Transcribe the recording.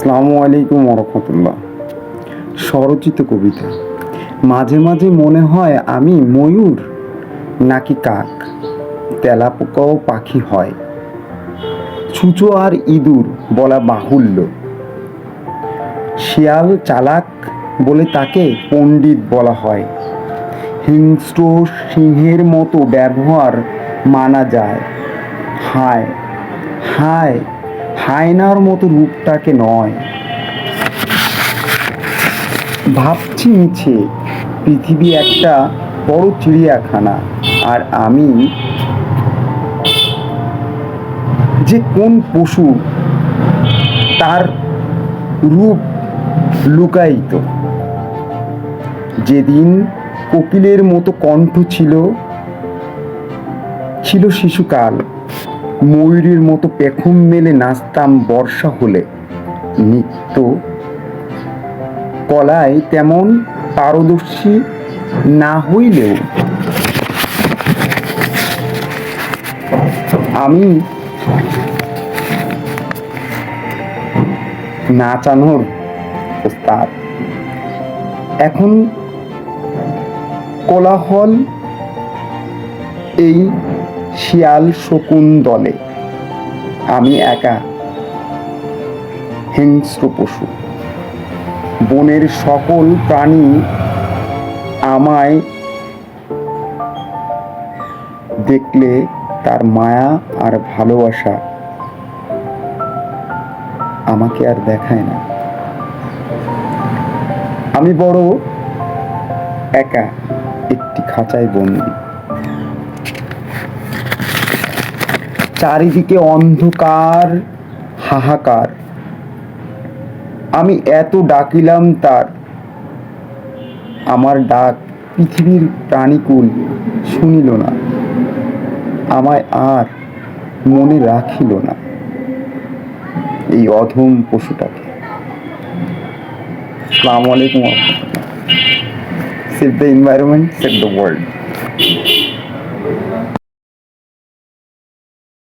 আসসালামু আলাইকুম রহমতুল্লাহ স্বরচিত কবিতা। মাঝে মাঝে মনে হয় আমি ময়ূর নাকি কাক? তেলাপোকাও পাখি হয়। ছুঁচো আর ইঁদুর বলা বাহুল্য। শিয়াল চালাক বলে তাকে পণ্ডিত বলা হয়। হিংস্র সিংহের মতো ব্যবহার মানা যায়। হায় হায় হায়নার মতো রূপটাকে নয়। ভাবছি মিছে, পৃথিবী একটা বড় চিড়িয়াখানা, আর আমি যে কোন পশু তার রূপ লুকায়িত। যেদিন কোকিলের মতো কণ্ঠ ছিল ছিল শিশুকাল। ময়ূরের মতো পেখম মেলে নাচতাম বর্ষা হলে। নিত্য কলায় তেমন পারদর্শী না হইলেও আমি নাচানোর ওস্তাদ। এখন কোলাহল এই শিয়াল শকুন দলে। আমি একা। হিংস্র পশু। বনের সকল প্রাণী আমায় দেখলে তার মায়া আর ভালোবাসা আমাকে আর দেখায় না। আমি বড়, একা, একটি খাঁচায় বন্দি। চারিদিকে অন্ধকার, হাহাকার। আমি এত ডাকিলাম তার। আমার ডাক পৃথিবীর প্রাণীকুল শুনিল না। আমায় আর মনে রাখিল না এই অধম পশুটাকে। আসসালামু আলাইকুম। Save the environment save the world